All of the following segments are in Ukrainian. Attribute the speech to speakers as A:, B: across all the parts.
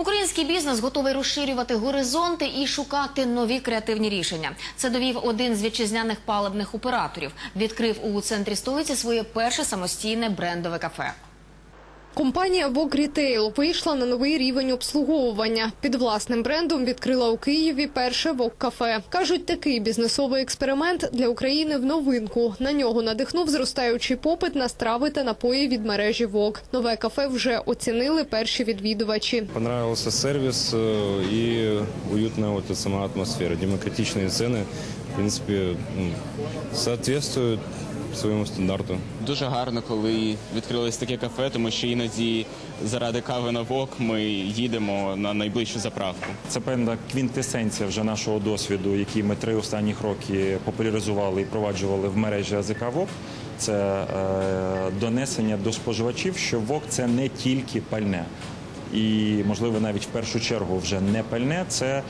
A: Український бізнес готовий розширювати горизонти і шукати нові креативні рішення. Це довів один з вітчизняних паливних операторів. Відкрив у центрі столиці своє перше самостійне брендове кафе.
B: Компанія Vogue Retail вийшла на новий рівень обслуговування. Під власним брендом відкрила у Києві перше Vogue кафе. Кажуть, такий бізнесовий експеримент для України в новинку. На нього надихнув зростаючий попит на страви та напої від мережі Vogue. Нове кафе вже оцінили перші відвідувачі.
C: Понравился сервис э, и уютная вот эта сама атмосфера. Демократичные цены, в принципе, ну, соответствуют своему стандарту.
D: Дуже гарно, коли відкрилось таке кафе, тому що іноді заради кави на вок ми їдемо на найближчу заправку.
E: Це певна квінтесенція вже нашого досвіду, який ми три останніх роки популяризували і проваджували в мережі АЗК ВОК. Це е, донесення до споживачів, що ВОК це не тільки пальне. І, можливо, навіть в першу чергу вже не пальне, це,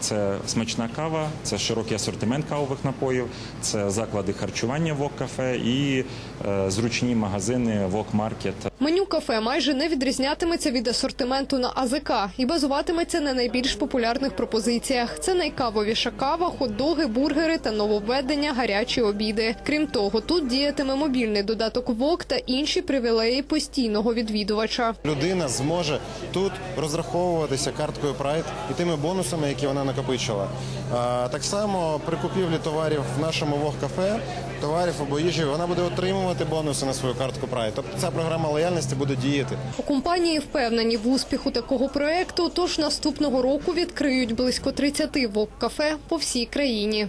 E: це смачна кава, це широкий асортимент кавових напоїв, це заклади харчування ВОК кафе і е, зручні магазини ВОК Маркет.
B: Меню кафе майже не відрізнятиметься від асортименту на АЗК і базуватиметься на найбільш популярних пропозиціях. Це найкавовіша кава, хот-доги, бургери та нововведення гарячі обіди. Крім того, тут діятиме мобільний додаток ВОК та інші привілеї постійного відвідувача.
F: людина зможе тут розраховуватися карткою Pride і тими бонусами, які вона накопичила. Так само при купівлі товарів в нашому Вог кафе, товарів або їжі, вона буде отримувати бонуси на свою картку Прай. Тобто ця програма лояльності буде діяти.
B: У компанії впевнені в успіху такого проекту, тож наступного року відкриють близько 30 вог-кафе по всій країні.